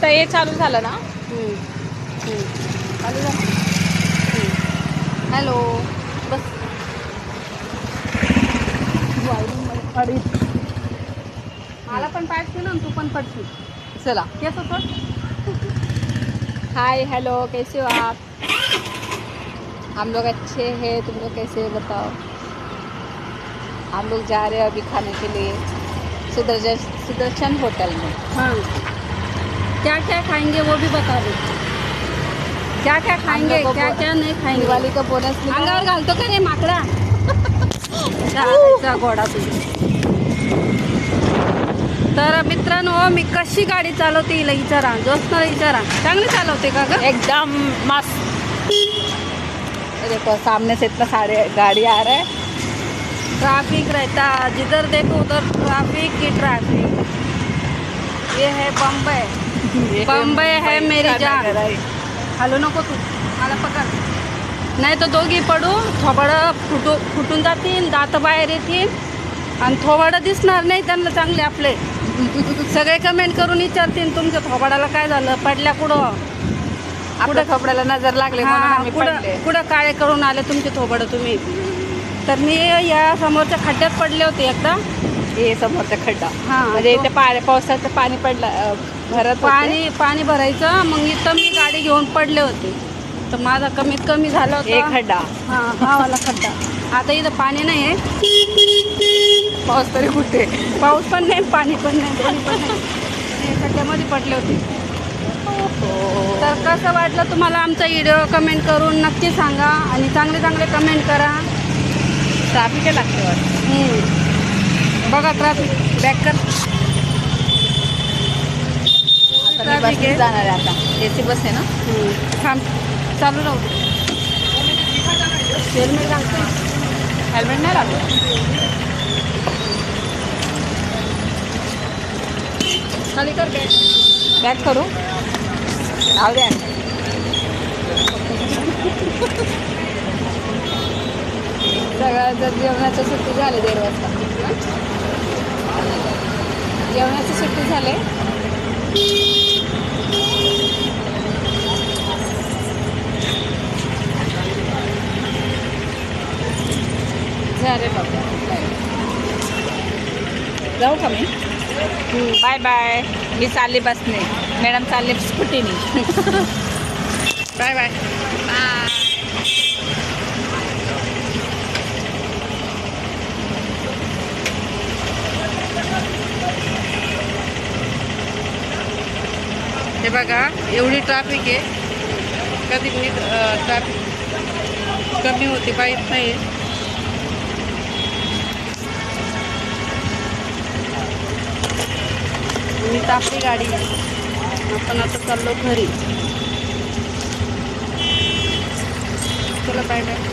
आता हे चालू झालं ना. चालू झालं. हॅलो. बस. मला पण पाठशील ना तू पण पडशील. चला. केस सोड हाय हेलो कैसे हो आप? हम लोग अच्छे हैं तुम लोग कैसे बताओ? हम लोग जा रहे हैं अभी खाने के लिए सुदर्शन सुदर्शन होटल में। हाँ। क्या क्या खाएँगे वो भी बता दो। क्या क्या खाएँगे क्या क्या नहीं खाएँगे। दिवाली का बोनस अंगावर। घालतो का रे माकडा। घोडा तुझा तर मित्रांनो मी कशी गाडी चालवते हिला विचारा जोसनाला विचारा चांगली चालवते का ग? एकदम मस्त. देखो सामने से इतना सारे गाड़ी आ रहा है. ट्रैफ़िक रहता जिधर देखो उधर ट्रैफ़िक ही ट्रैफ़िक। ये है बम्बई। बम्बई है मेरी जान। हॅलो नको तू मला पकड। नाही तर दोघी पडू थोबाडं फुटू फुटून जातील दात बाहेर येतील आणि थोबाडं दिसणार नाही त्यांना चांगले आपले। सगळे कमेंट करून विचारतील तुमच्या थोबाडाला काय झालं पडल्या कुठं? आपल्या कपड्याला नजर लागले कुठं कुठं काळे करून आले तुमचे थोबाडं तुम्ही? तर मी या समोरच्या खड्ड्यात पडले होते एकदा. हे समोरचा खड्डा. हा, म्हणजे तो- इथे पाणी पावसाचं पाणी पडलं भरत होते. पाणी पाणी भरायचं मग इथं मी गाडी घेऊन पडले होते. तर माझा कमीत कमी झाला एक होता. खड्डा. हा हा वाला खड्डा. आता इथं पाणी नाही आहे. पाऊस तरी कुठे? पाऊस पण नाही पाणी पण नाही दोन्ही पण नाही. खड्ड्यामध्ये पडले होते. तर कसं वाटलं तुम्हाला आमचा व्हिडिओ? कमेंट करून नक्की सांगा आणि चांगले चांगले कमेंट करा. ट्राफिक लागते. वाटतं. हम्म. बघा ट्रॅफिक बॅक कर. आहे. जाणार आहे आता. एसी बस आहे ना. थांब. चालू राहू. हेल्मेट हेल्मेट नाही लागलं खाली कर बॅक करू? राहू द्या सगळ्याचं जेवणाची सुट्टी झाली दीड वाजता. जेवणाची सुट्टी झाली. झाले बाबा. जाऊ का मी? Bye bye. मी चालली बसने. मॅडम चालली स्कूटीने. Bye bye. बाय. हे बघा एवढी ट्रॅफिक आहे. कधी मी ट्रॅफिक कमी होती पाहिजे नाही मी तापली गाडी. आपण आता चाललो घरी. चला बाय बाय